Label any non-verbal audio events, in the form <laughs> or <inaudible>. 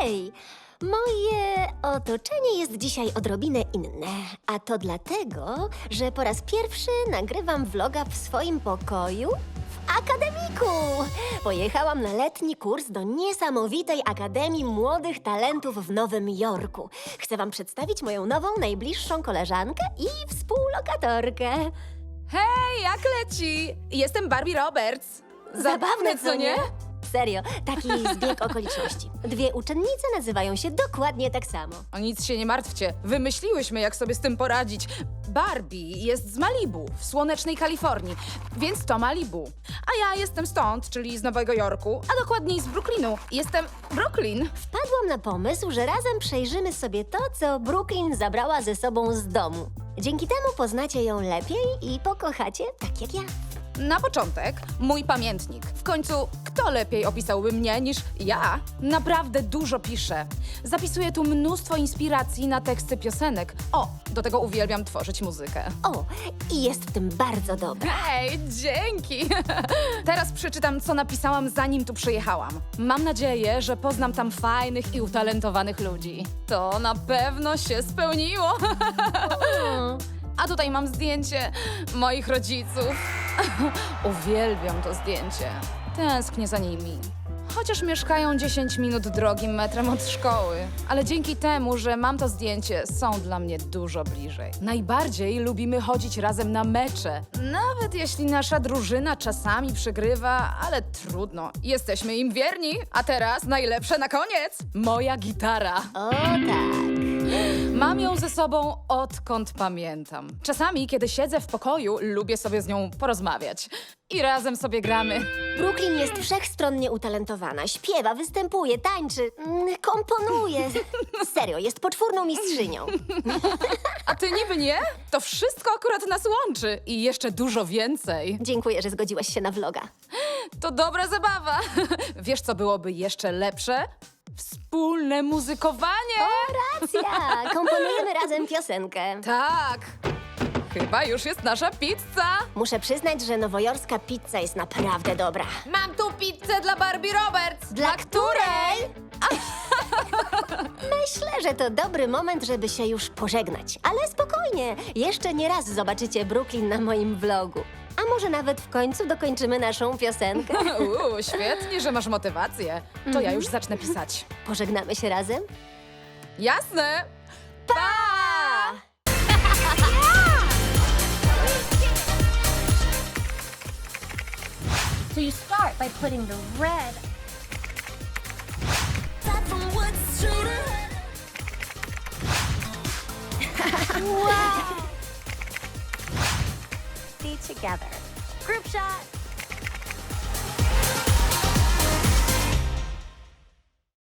Hej! Moje otoczenie jest dzisiaj odrobinę inne, a to dlatego, że po raz pierwszy nagrywam vloga w swoim pokoju w akademiku. Pojechałam na letni kurs do niesamowitej Akademii Młodych Talentów w Nowym Jorku. Chcę wam przedstawić moją nową, najbliższą koleżankę i współlokatorkę. Hej, jak leci? Jestem Barbie Roberts. Zabawne, co nie? Serio, taki zbieg <laughs> okoliczności. Dwie uczennice nazywają się dokładnie tak samo. O nic się nie martwcie. Wymyśliłyśmy, jak sobie z tym poradzić. Barbie jest z Malibu, w słonecznej Kalifornii, więc to Malibu. A ja jestem stąd, czyli z Nowego Jorku, a dokładniej z Brooklynu. Jestem Brooklyn. Wpadłam na pomysł, że razem przejrzymy sobie to, co Brooklyn zabrała ze sobą z domu. Dzięki temu poznacie ją lepiej i pokochacie tak jak ja. Na początek, mój pamiętnik. W końcu, kto lepiej opisałby mnie niż ja? Naprawdę dużo piszę. Zapisuję tu mnóstwo inspiracji na teksty piosenek. O, do tego uwielbiam tworzyć muzykę. O, i jest w tym bardzo dobra. Hej, dzięki! <laughs> Teraz przeczytam, co napisałam, zanim tu przyjechałam. Mam nadzieję, że poznam tam fajnych i utalentowanych ludzi. To na pewno się spełniło. <laughs> A tutaj mam zdjęcie moich rodziców. <laughs> Uwielbiam to zdjęcie. Tęsknię za nimi. Chociaż mieszkają 10 minut drogim metrem od szkoły, ale dzięki temu, że mam to zdjęcie, są dla mnie dużo bliżej. Najbardziej lubimy chodzić razem na mecze. Nawet jeśli nasza drużyna czasami przegrywa, ale trudno, jesteśmy im wierni. A teraz najlepsze na koniec moja gitara. O tak. Mam ją ze sobą odkąd pamiętam. Czasami, kiedy siedzę w pokoju, lubię sobie z nią porozmawiać. I razem sobie gramy. Brooklyn jest wszechstronnie utalentowana. Śpiewa, występuje, tańczy, mm, komponuje. <laughs> Serio, jest poczwórną mistrzynią. A ty niby nie? To wszystko akurat nas łączy i jeszcze dużo więcej. Dziękuję, że zgodziłaś się na vloga. To dobra zabawa. <laughs> Wiesz, co byłoby jeszcze lepsze? Wspólne muzykowanie. Racja, komponujemy razem piosenkę. Tak. Chyba już jest nasza pizza. Muszę przyznać, że nowojorska pizza jest naprawdę dobra. Mam tu pizzę dla Barbie Roberts. Dla której? Myślę, że to dobry moment, żeby się już pożegnać. Ale spokojnie, jeszcze nie raz zobaczycie Brooklyn na moim vlogu. A może nawet w końcu dokończymy naszą piosenkę? <laughs> Uuu, świetnie, że masz motywację. To ja już zacznę pisać. Pożegnamy się razem? Jasne. Pa! So you start by putting the red wow. Together. Group shot.